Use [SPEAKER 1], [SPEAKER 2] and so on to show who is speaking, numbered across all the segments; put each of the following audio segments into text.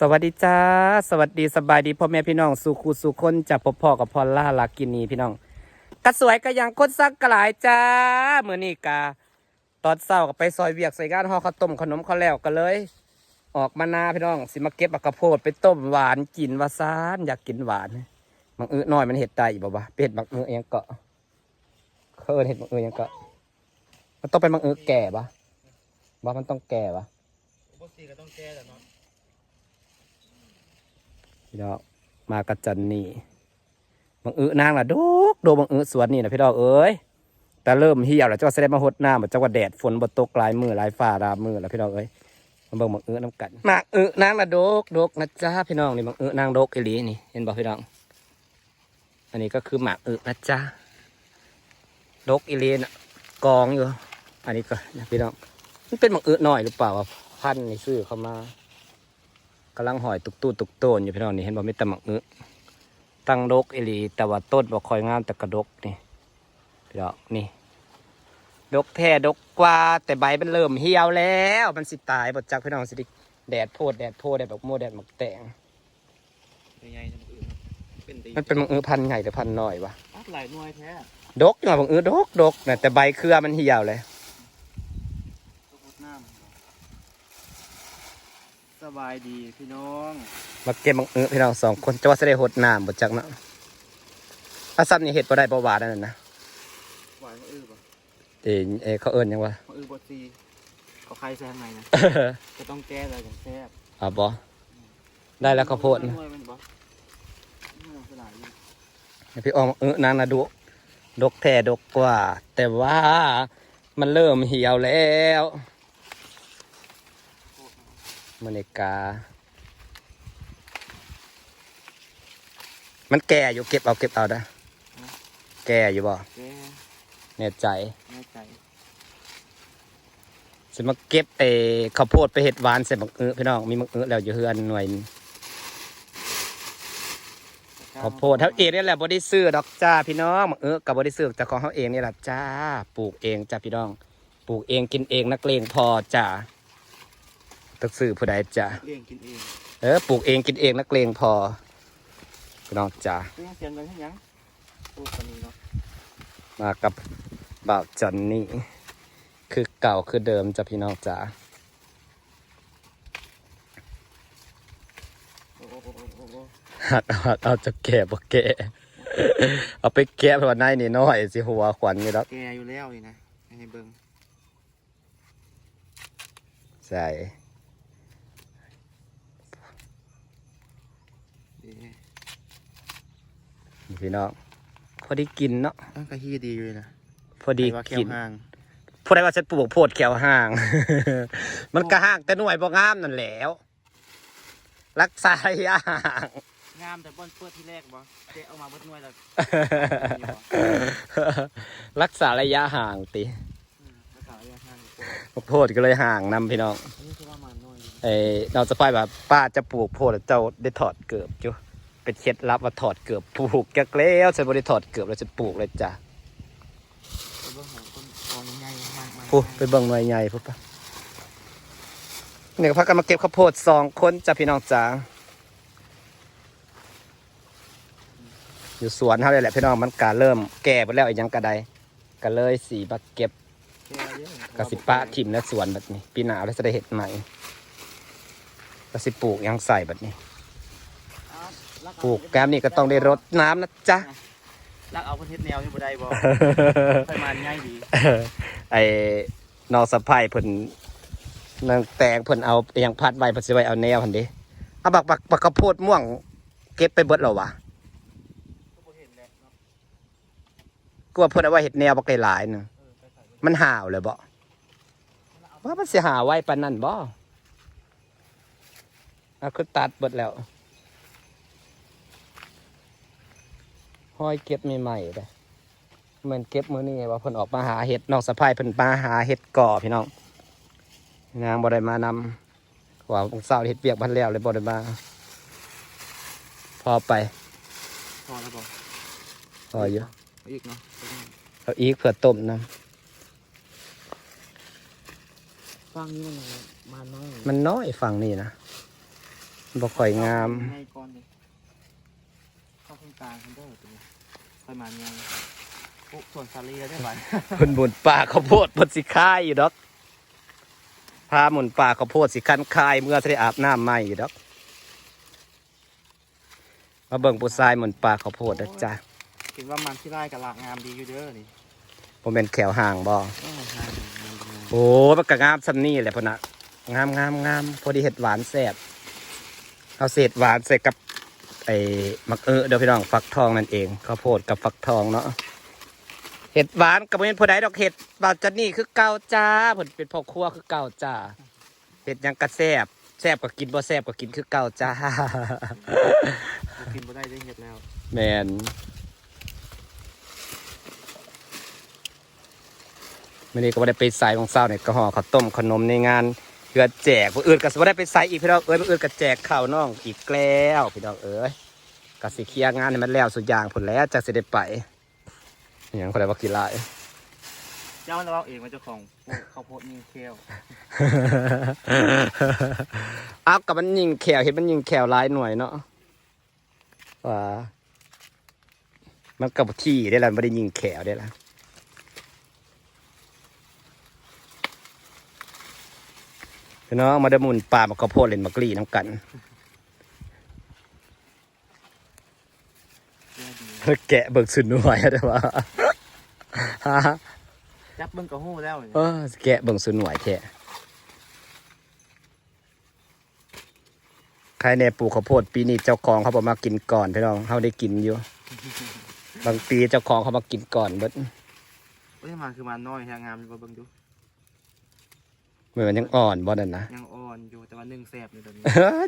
[SPEAKER 1] สวัสดีจ้า สวัสดีสบายดีพ่อแม่พี่น้องสู่ครูสู่คนจากพ่อพ่อกับพอล่าลักกินีพี่น้องกระสวยกระยังคนซักกระหลายจ้าเมื่อนี้กาตอนเศร้าก็ไปซอยเวียกใส่ก้านห่อข้าวต้มขนมข้าวแล้วก็เลย ออกมานาพี่น้อง สิมาเก็บบักกระโพดไปต้มหวานกินวาซานอยากกินหวานมังอื้อน้อยมันเห็ดไตบ่บ่เป็ดมังอื้อเองเกาะเคยเห็ดมังอื้อเองเกาะมันต้องเป็นมังอื้อแก่ปะว่มันต้องแก่ปะ
[SPEAKER 2] ปกติก็ต้องแก้แต่เนาะ
[SPEAKER 1] พี่น้องมากระจันนี่บังเอิญนางล่ะดกโดบังเอิญสวนนี่นะพี่น้องเอ้ยแต่เริ่มเหี่ยวแล้วเจ้าแสดงมาหดน้ำจังหวัดแดดฝนบตกลายมือลายฝ่ารามือแล้วพี่น้องเอ้ยมาเบิ่งบังเอิญน้ำกันมากเอิญนางล่ะดกดกนะจ๊ะพี่น้องนี่บังเอิญนางดกอีหลีนี่เห็นบอกพี่น้อง อันนี้ก็คือหมากเอิญนะจ๊ะดกอีหลีนะกองอยู่ อันนี้ก็พี่น้องมันเป็นบังเอิญหน่อยหรือเปล่าพันธุ์นี่ซื้อเข้ามา กำลังหอยตุกตู้ตุกโตนอยู่พี่น้องนี่เห็นบ่มีแต่หมักอึตั้งดกอีหลีแต่ว่าต้นบ่คอยงามแต่กระดกนี่พี่น้องนี่ดกแท้ดกกว่าแต่ใบมันเริ่มเหี่ยวแล้ว มันสิตายบ่จักพี่น้องสิไดิแดดโพดแดดโพดแดดบักโมแดดหมักแตง
[SPEAKER 2] ใหญ่ๆจะมาอื่นเป็นดี
[SPEAKER 1] มันเป็นหมักอึพันธุ์ใหญ่แต่พันธุ์น้อยวะ
[SPEAKER 2] อัดหลายหน่วยแท้
[SPEAKER 1] ดกจังหวะหมักอึดกดกนะแต่ใบเครือมันเหี่ยวเลย
[SPEAKER 2] ต้องพดน้ำส บายดีพี่น้อง
[SPEAKER 1] มาเก็บหมักอึพี่น้องสองคนจะว่าสิได้หดน้ำบ่จักเนาะอาซับนี่เห็ดบ่ได้บ่หวานนั่นนะ
[SPEAKER 2] หวานมาอื้อป่ะ
[SPEAKER 1] เอยเอยเขาเอิ้นหยังวะ
[SPEAKER 2] มาอื้อบดซีเขาใครแซงไงนะจะต้องแก้อะไรอย่างแซ่บ
[SPEAKER 1] อะบอได้แล้วข้าวโพด
[SPEAKER 2] ห
[SPEAKER 1] นะ
[SPEAKER 2] น่วยมันบ่หน่วยสลายอยู่
[SPEAKER 1] พี่ออมเออนางนะดุดกแท้ดกกว่า แต่ว่ามันเริ่มเหี่ยวแล้ว มันเนกา มันแก่อยู่เก็บเอาเก็บเอานะแก่อยู่บ่
[SPEAKER 2] แก้
[SPEAKER 1] แน่ใจ
[SPEAKER 2] แน่ใจ
[SPEAKER 1] สิมาเก็บเออข้าวโพดไปเห็ดหวานใส่บักเออพี่น้องมีบักเออแล้วอยู่เฮือนหน่วยหนึ่งข้าวโพดเท่าเองนี่แหละบริซื้อดอกจ้าพี่น้องเออกับบริซื้อจากของเขาเองนี่แหละจ้า ปลูกเองจ้าพี่น้อง ปลูกเองกินเองนักเลงพอจ้า ตักซื้อผู้ใดจ้า
[SPEAKER 2] เลี้ยงกินเอง
[SPEAKER 1] เออปลูกเองกินเองนักเลงพอพี่น้องจ้า
[SPEAKER 2] เลี้ยงเสียงเงินให้ยังปลูกกันนี้เนาะ
[SPEAKER 1] มากับบ่าวจอนนี่คือเก่าคือเดิมจ้าพี่น้องจ้า
[SPEAKER 2] โอ้โหโอ้โหโอ้โห
[SPEAKER 1] หักเอาหักเอาจะแก่บ่แก่เอาไปแกะเพราะว่าในนี่น้อยสิหัวขวัญอยู่ดอก
[SPEAKER 2] แกอยู่แล้วนี่นะให้เบิ่ง
[SPEAKER 1] ใช่
[SPEAKER 2] ดี
[SPEAKER 1] นี่ พี่น้องพอดีกินเนาะ
[SPEAKER 2] อ้าวกะฮีดีเลยนะ
[SPEAKER 1] พอดี
[SPEAKER 2] ใครว่าแคว
[SPEAKER 1] กิน
[SPEAKER 2] ห่าง
[SPEAKER 1] พูดได้ว่าฉันปลูกโพดแขวห่าง มันก็ห่างแต่หน่วยบ่งามนั่นแหล้ว รักษาระยะห่าง
[SPEAKER 2] งามแต่บอนเปิดที่แรกบ่เจ๊เอามาเบิดหน่วยแล้ว
[SPEAKER 1] รักษาระยะห่างติ
[SPEAKER 2] อืมแล้วขายยาทางอีกคน
[SPEAKER 1] โพดก็เลยห่างนำพี่น้อง
[SPEAKER 2] อันนี้คือว่ามันหน่วยดี
[SPEAKER 1] เอ้เราจะไปแบบป้าจะปลูกโพดแล้วเจ้าได้ถอดเกือบจุ เป็นเคล็ดลับว่าถอดเกือบปลูกแกแล้วฉันบ่ได้ถอดเกือบแล้วจะปลูกเลยจ้ะ
[SPEAKER 2] ไปเบิ่งหาคนกองใหญ่มากมาย
[SPEAKER 1] พูไปเบิ่งหน่วยใหญ่พูปะเนี่ยก็พากันมาเก็บข้าวโพดสองคนจ้ะพี่น้องจ้าอยู่สวนเขาเลยแหละพี่น้องมันกาเริ่มแก่ไปแล้วอีกยังกระไดก็เลยสีบักเก็บ
[SPEAKER 2] แค่เยอะ
[SPEAKER 1] กสิปะถิ่มและสวนแบบนี้ ปีหนาวแล้วจะได้เห็ดใหม่กสิปลูกหยังใส่แบบนี้
[SPEAKER 2] อ้าวลั
[SPEAKER 1] ปลูกแก้มนี่ก็ต้องได้รดน้ำนะจ๊ะ
[SPEAKER 2] ลักเอาประเทศแนวนี่บ่ได้บ่ไปมันง่ายดี
[SPEAKER 1] ไอ้นอสะพายเพิ่นนางแตงเพิ่นเอาอหยังพัดไว้เพิ่นสิไว้เอาแนวหั่นเด้เอาบักบักบักข้าวโพดม่วง เก็บไปเบิดแล้ววะ
[SPEAKER 2] ก็บ่เห็นแหละเนาะ
[SPEAKER 1] กูว่าเพิ่นเอาไว้เฮ็ดแนวบักหลายๆหนึง
[SPEAKER 2] เออไปใส่ไว้
[SPEAKER 1] มันห่าวเลยบ่ว่ามันสิหาไว้ปานนั้นบ่เอาคือตัดเบิดแล้ว ห้อยเก็บใหม่ๆเด้เหมือนเก็บมื้อนี้ว่าเพิ่นออกมาหาเห็ดนอกสะพายเพิ่นมาหาเห็ดก่อพี่น้องนางบ่ได้มานำว่าองเศร้าเฮ็ดเวียกบ้านแล้วเลยบ่ได้มาพอไป
[SPEAKER 2] พอแล้วบ่
[SPEAKER 1] พออยู่
[SPEAKER 2] เอาอีกเนาะ
[SPEAKER 1] เอาอีกเผื่อต้มน้
[SPEAKER 2] ฟังนี่มันมาน้อยำ
[SPEAKER 1] มันน้อยฝั่งนี้นะบ่ค่อยงาม
[SPEAKER 2] ง่ายก่อนเลยเข้าตรง กลางคันเด้อตัวนี้ค่อยมายังโอ้ส่วนซาลีแล้วได้ไหม
[SPEAKER 1] เพิ่นหมุนป่าข้าวโพดเพิ่นสิคายอยู่ดอกพาหมุนป่าข้าวโพดสิคันคายเมื่อสิได้อาบน้ำใหม่อยู่ดอกมาเบิ่งผู้ชายหมุนป่าข้าวโพดนะจ๊ะ
[SPEAKER 2] คิดว่ามันที่ไร่กับลากงามดีอยู่เด้อนี่
[SPEAKER 1] บ่แม่นแขวห่างบ่
[SPEAKER 2] โอ้ใช่งามงาม
[SPEAKER 1] โอ้มันก็งามซำนี้แหละพุ่นน่ะงามงามงามพอดีเห็ดหวานแซ่บเอาเศษหวานใส่กับ ไอ้มักเออเดี๋ยวพี่น้องฟักทองนั่นเองข้าวโพดกับฟักทองเนาะเห็ดหวานกับเป็นผู้ใดดอกเห็ดบาวจันนี่คือเก่าจ้าเพิ่นเป็นพ่อครัวคือเก่าจ้าเห็ดหยังกระแซ่บแซ่บก็กินบ่แซ่บก็กินคือเก่าจ้า
[SPEAKER 2] บ่กินบ่ได้ได้เห็ดแล้ว
[SPEAKER 1] แมนไม่นี่ก็ไม่ได้ไปใส่ของเศร้าเนี่ยก็ห่อข้าวต้มขนมในงาน เพื่อแจกผู้อื่นก็ไม่ได้ไปใส่อีกพี่น้องเอ้ยผู้อื่นก็แจกข้าวน้องอีกแล้วพี่น้องเอ้ยก็สิเคลียร์งานให้มันแล้วสุดอย่างผลแล้วจากสิได้ไปอหย่างคนใดว่ากี่ลาย
[SPEAKER 2] เจ้าเราเองมาเจ้าของข้าวโพดนี่เคียว
[SPEAKER 1] อัพกับมันยิงแขวเห็นมันยิงแขวหลายหน่วยเนาะว่ามันกับที่ได้แล้วไม่ได้ยิงแขวได้แล้ว พี่น้องมาเดหมุนป่ามาข้าวโพดเล่นมากรีน้ำกัน
[SPEAKER 2] เชื่อดี
[SPEAKER 1] แกะเบิกสุดหน่วยได้ว่า
[SPEAKER 2] จับเบิ้งกระหู้แล้วนี่
[SPEAKER 1] เออแกะเบิกสุดหน่วยแท้ใครในปลูกข้าวโพดปีนี้เจ้าของเขาบอกมากินก่อนพี่น้องเขาได้กินอยู่ บางปีเจ้าของเขามากินก่อนเบิด
[SPEAKER 2] เอ้ยมันคือมันน้อยแฮงงามอยู่บ่เบิ่งดู
[SPEAKER 1] เห มือนยังอ่อนบ่นั่นนะ
[SPEAKER 2] ยังอ่อนอยู่แต่ว่านึ่งแซ่บเลยตอนนี้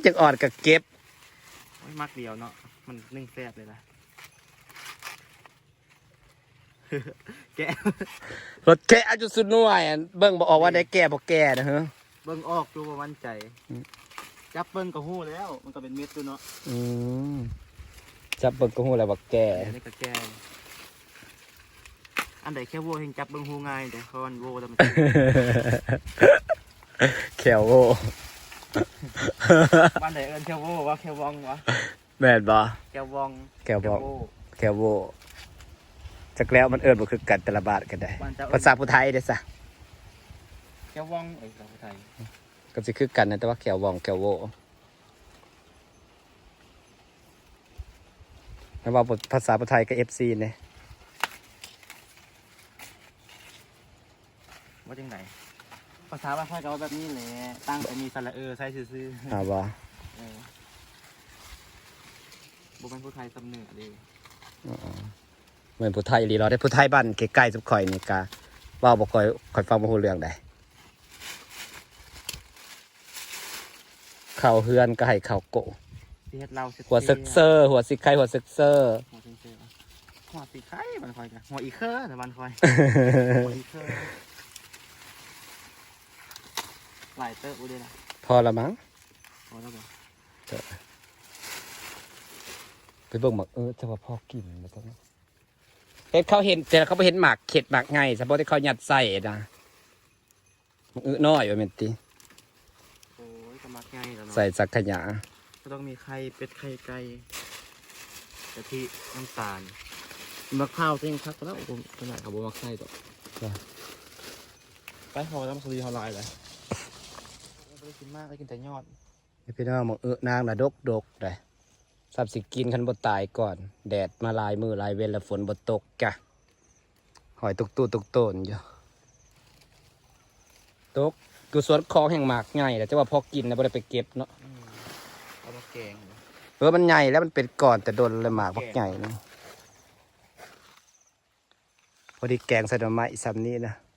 [SPEAKER 1] จังอ่อนกับเก็บ
[SPEAKER 2] โอ้ยมักเดียวเนาะมันนึ่งแซ่บเลยนะ แกะ
[SPEAKER 1] รถแกะอายุสุดหน่วยอะเบิ่งบ่ออกว่าได้แก่บ่แก่นะฮะ
[SPEAKER 2] เบิ้งออกดูว่ามั่นใจ
[SPEAKER 1] อืม
[SPEAKER 2] จับเบิ้งกระหู้แล้ว มันก็เป็นเม็ดดูเนาะ
[SPEAKER 1] อืมจับเบิ่งก็ฮู้แล้วว่าแก่
[SPEAKER 2] อันนี้ก็แก้อันใดแค่โว้เฮงจับเบิ้งหูง่ายแต่คอนโว้แล้วมัน
[SPEAKER 1] แขวโว
[SPEAKER 2] บ้านไหนเอิ้นแค่โว้วะแค่วองวะ
[SPEAKER 1] แม่นบ่
[SPEAKER 2] แค่วอง
[SPEAKER 1] แขวบ่
[SPEAKER 2] โว้
[SPEAKER 1] แขวโวจักแล้วมันเอิ้นบ่คือกันแต่ละบาทกันได้
[SPEAKER 2] บ้านเจ้า
[SPEAKER 1] ภาษาผู้ไทยเด้อซะ
[SPEAKER 2] แค่วองเอ้ยภาษาไทย
[SPEAKER 1] ก็สิคือกันนะแต่ว่าแขววองแขวโวแล้วว่าภาษาผู้ไทยก็ FC เนี่ย
[SPEAKER 2] ว่าจังไหน ภาษาบ้านไทยก็ว่าแบบนี้แหละตั้งแต่มีสระเออใส่ซื่อๆ
[SPEAKER 1] อ่าบ่
[SPEAKER 2] เออบุเป็นผู้ไทยสำเนือดี
[SPEAKER 1] เหมือนผู้ไทยอีหลีเราได้ผู้ไทยบ้านใกล้ๆสุบข่อยนี่กะเว่าบ่ค่อยค่อยฟังบ่ฮู้เรื่องใดเข้าเฮือนก็ให้เข้าโกะ
[SPEAKER 2] ที่เฮ็ดเรา
[SPEAKER 1] หัวซึกเซอร์หัวซิกไข่หัวซึกเซอร์
[SPEAKER 2] หัวซึกเซอร์หัวสีไข่มันคอยกันหัวอีเคอร์แต่มันคอยหัวอีเคอร์ หลายเตอร์อุด้วยนะ
[SPEAKER 1] พอละมั้ง
[SPEAKER 2] พอแล้วบ่
[SPEAKER 1] ไปเบิ่งหมักเออจะว่าพอกินมาซั่นเฮ็ดเขาเห็นแต่เขาบ่เห็นหมากเข็ดหมากไงซะบ่ได้เขายัดใส่นะมันอึน้อยว่าแม่นติ
[SPEAKER 2] โอ้ยก็มักง่ายแล้วเนาะ
[SPEAKER 1] ใส่สักขยะ
[SPEAKER 2] ก็ต้องมีไข่เป็ดไข่ไก่กะทิน้ำตาลมะข้าวเส้นคักแล้วผมขนาดเขาบอกมักไข่ต่อไปพอน้ำสลีเขาลายเลย ไม่ได้กินมากเลยกินแต่ยอด
[SPEAKER 1] พี่น้องหมักเออนางน่ะดกดกได้สับสิกินคันบ่ตายก่อน แดดมาหลายมือหลายเว้นแล้วฝนบ่ตกจ้ะหอยตุกตู้ตุกโตนอยู่ตกกูสวนคลองแห่งหมากใหญ่แต่จะว่าพอกินนะบ่ได้ไปเก็บเนาะ
[SPEAKER 2] อืมเอามาแกง
[SPEAKER 1] เออมันใหญ่แล้วมันเป็นก่อนแต่โดนเลยหมากบักใหญ่นะพอดีแกงใส่ดอกไม้ซ้ำนี้นะ
[SPEAKER 2] ค่อย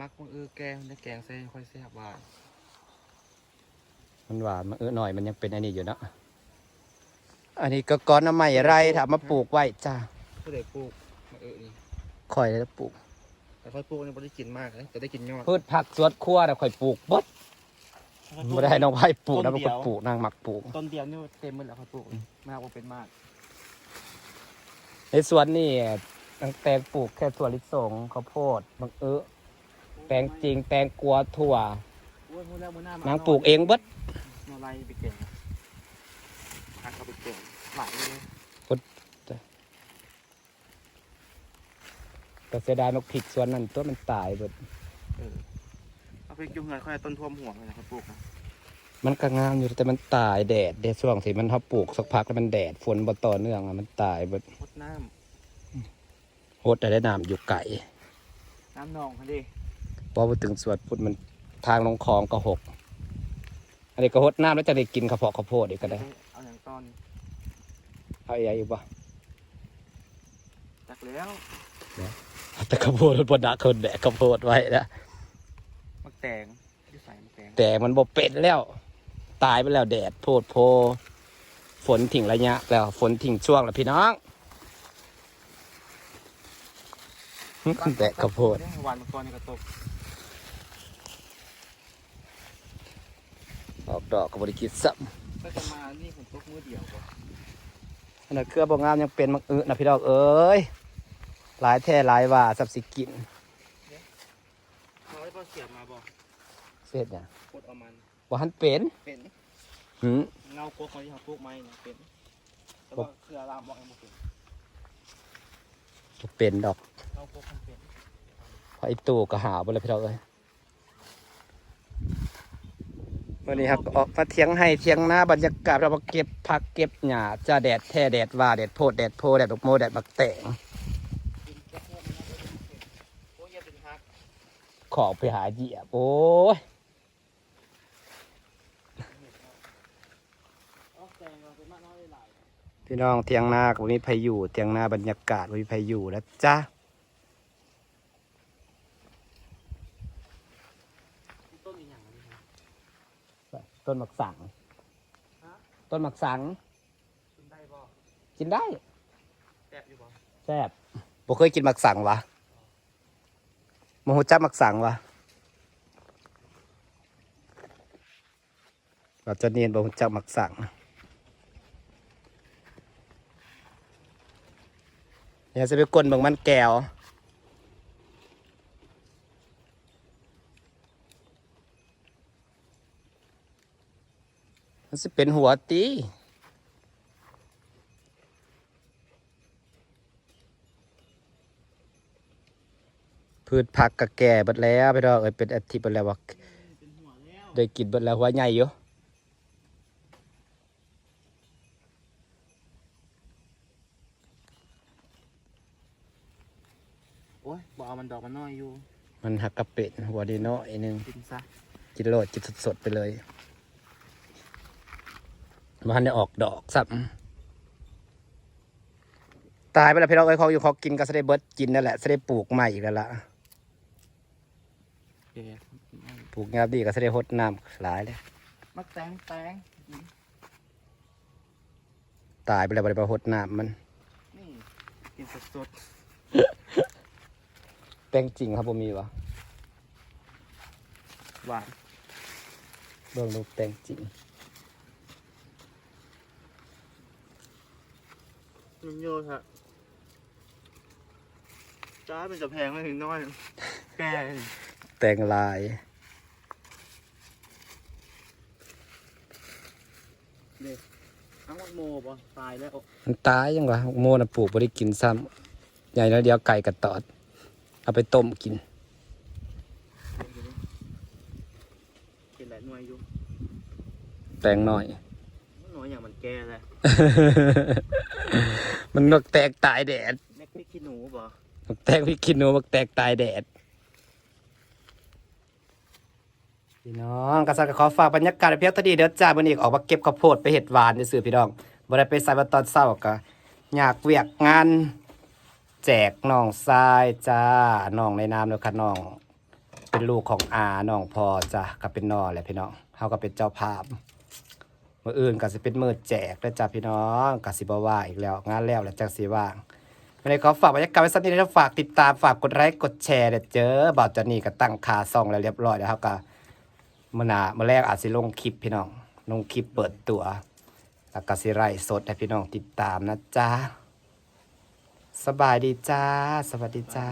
[SPEAKER 2] มักมันเออแกงได้แกงใส่ค่อยแซ่บหวาน
[SPEAKER 1] มันหวานมันเออหน่อยมันยังเป็นอันนี้อยู่เนาะอันนี้ก็ก้อนน้ำไม้ไรถามมาปลูกไว้จ้า
[SPEAKER 2] ก็เลยปลูกมันเออนี่
[SPEAKER 1] คอยแล้วปลูก
[SPEAKER 2] แต่ค่อยปลูกนี่ไม่ได้กินมากเลยแต่ได้กินยอด
[SPEAKER 1] พืชผักสวนครัวแต่คอยปลูกบดไม่ได้ให้น้องไผ่ปลูกนะเป็นคนปลูกนางหมักปลูก
[SPEAKER 2] ต้นเดียวนี่เต็มหมดแล้วค่อยปลูกมากว่าเป็นมาก
[SPEAKER 1] ในสวนนี่ตั้งแต่ปลูกแค่ถั่วลิสงข้าวโพดบังเออ แตงจริง แตงกวาถั่ว
[SPEAKER 2] โอ้ยมื้อแล้วมื้อหน้าม
[SPEAKER 1] นางปลูกเองเบด
[SPEAKER 2] แม่ไปเก่งพักเอาไปเก่งหลายเลย
[SPEAKER 1] แต่เสียดายนกผิดส่วนนั้นตัวมันตายเบิด
[SPEAKER 2] เออเอาไปจุ่มเงินค่อยต้นท่วมหัวเลยนะครับปลูกนะ
[SPEAKER 1] มันก็งามอยู่แต่มันตายแดดแดดช่วงที่มันเขาปลูกสักพักแล้วมันแดดฝนบ่ต่อเนื่องอะมันตายเบิด
[SPEAKER 2] พดน้
[SPEAKER 1] โหดได้น้ำอยู่ไก่ำ
[SPEAKER 2] น้ำหนองค่ะดิ
[SPEAKER 1] พอไปถึงสวนพุทธมันทางลงคลองก็หก อันนี้ก็หดน้ำแล้วจะได้กินข้าวโพดข้าวโพดอีกก็ได้
[SPEAKER 2] เอาอย่างตอน
[SPEAKER 1] เอาใหญ่อยู่ปะ
[SPEAKER 2] จักแล้ว
[SPEAKER 1] แต่ข้าวโพดมันบดักคนแบกข้าวโพดไว้นะ
[SPEAKER 2] มักแตงที่ใส่มักแตง
[SPEAKER 1] แต่มันบ่เป็นแล้ว ตายไปแล้วแดดโพดโพ ฝนทิ้งระยะ แล้วฝนทิ้งช่วงแล้วพี่น้องหึแบกข้าวโพด
[SPEAKER 2] วันมังกรในกระตก
[SPEAKER 1] ออกดอกก็บริกิตซ้
[SPEAKER 2] ก็จะมานี่ฝนตกมือเดียวก่อนำ
[SPEAKER 1] อันนั้นเครือบ่งามยังเป็นมักอึนะพี่น้องเอ้ยหลายแท่หลายว่าสับสิกิน
[SPEAKER 2] เขาได้พอเสียบมาบอก
[SPEAKER 1] เสร็จเนี่ย
[SPEAKER 2] โคตรเอามัน
[SPEAKER 1] บ่หันเป็น
[SPEAKER 2] เป็น
[SPEAKER 1] หืม
[SPEAKER 2] เงาโคกมาที่เขาปลูกไม้เนี่ยเป็นแต่ว่าเครือรามบอกยังบ่เป็น
[SPEAKER 1] บ่เป็นดอก
[SPEAKER 2] เงาโคกมันเป็น
[SPEAKER 1] เพราะไอ้ตู้ก็หาบ่เลยพี่น้องเอ้ย วันนี้ครับออกมาเที่ยงให้เที่ยงหน้าบรรยากาศเรามาเก็บผักเก็บหญ้าจ้าแดดแท้แดดว่าแดดโพดแดดโพแดดดอกโมแดดบักแตง
[SPEAKER 2] ดินกระโพกมันน่าจะเป็นโอ้ยอย่าเป็นฮัก
[SPEAKER 1] ขอไปหาเหยียบโอ้ย
[SPEAKER 2] อ๋อแตงเราเป็นมากน้อย
[SPEAKER 1] พี่น้องเที่ยงหน้าก็บ่มีพายุเที่ยงหน้าบรรยากาศบ่มีพายุแล้วจ้า
[SPEAKER 2] ต้นอีกอย่างนี้นะ
[SPEAKER 1] ต้นหมักสัง
[SPEAKER 2] ฮะ
[SPEAKER 1] ต้นหมักสัง
[SPEAKER 2] กินได้บ่
[SPEAKER 1] กินได้
[SPEAKER 2] แซ่บอยู่บ่
[SPEAKER 1] แซ่บบ่เคยกินหมักสังวะโมโหจับหมักสังวะเราจะเนียนบ่ฮู้จักหมักสังเนี่ยจะไปกลนเบิ่งมันแก้ว มันสิเป็นหัวตีพืชผักกะแก่เบิดแล้วพี่น้องเอ้ยเป็นอาทิตย์เบิดแล้วว่า
[SPEAKER 2] เป็นหัวแล้ว
[SPEAKER 1] ได้กินเบิดแล้วหัวใหญ่อยู่
[SPEAKER 2] โอ้ยบ่เอามันดอกมันน้อยอยู่
[SPEAKER 1] มันหักกระเป็ดหัวดีน้อยหนึง
[SPEAKER 2] กินซะ
[SPEAKER 1] กินโลดกินสดๆไปเลย มันได้ออกดอกซ้ำตายไปแล้วพี่น้องเอ้ยเขาอยู่เขากินก็จะได้เบิดกินนั่นแหละจะได้ปลูกใหม่อีกแล้วล่ะ
[SPEAKER 2] แก
[SPEAKER 1] ปลูกงามดีก็จะได้หดน้ำหลายเลย
[SPEAKER 2] มักแตงแตง
[SPEAKER 1] ตายไปแล้วบ่ไปหดน้ำมัน
[SPEAKER 2] นี่กินสด
[SPEAKER 1] แป้งจริงครับผมมีวะ
[SPEAKER 2] ๆหวาน
[SPEAKER 1] เบิ่งดูแป้งจริง
[SPEAKER 2] มันโยนฮะจ้าเป็นจะแพงไม่ถึงน้อย แก
[SPEAKER 1] แตงลาย
[SPEAKER 2] ทั้งหมดโมบ่ตายแล้ว
[SPEAKER 1] มันตายยังวะโมน่ะปลูกบ่ได้กินซ้ำใหญ่แล้วเดียวไก่กับตอด เอาไปต้มกิน
[SPEAKER 2] กินหลายหน่วยอยู่
[SPEAKER 1] แตงน้อย
[SPEAKER 2] หน่วยอย่างมันแกเลย
[SPEAKER 1] มันนกแตกตายแดด
[SPEAKER 2] แม็กพริกขี้หนูบ่
[SPEAKER 1] นกแตกพี่คิดหนูมักแตกตายแดด พี่น้องกษัตริย์ก็ขอฝากบรรยากาศไว้เพียงเท่านี้เดี๋ยวจ้าวันนี้ออกมาเก็บข้าวโพดไปเห็ดหวานซื่อๆพี่น้องบ่ได้ไปใส่มาตอนเช้าก็อยากเวียกงาน แจกน้องทรายจ้าน้องในนามแล้วค่ะน้อง เป็นลูกของอาน้องพอจ้ะก็เป็นน้องแหละพี่น้องเขาก็เป็นเจ้าภาพ มืออื่นก็สิเป็นมือแจกแล้วจ้ะพี่น้องก็สิบว่าอีกแล้วงานแล้วแล้วจังสิว่างวันนี้ขอฝากบรรยากาศไว้สักนิดนึงฝากติดตามฝากกดไลค์กดแชร์เด้อเจอบ่าวจอนนี่ก็ตั้งคาซองแล้วเรียบร้อยแล้วครับก็มื้อน้ามื้อแรกอาจสิลงคลิปพี่น้องลงคลิปเปิดตัวแล้วก็สิไลฟ์สดให้พี่น้องติดตามนะจ๊ะสบายดีจ้า สวัสดีจ้า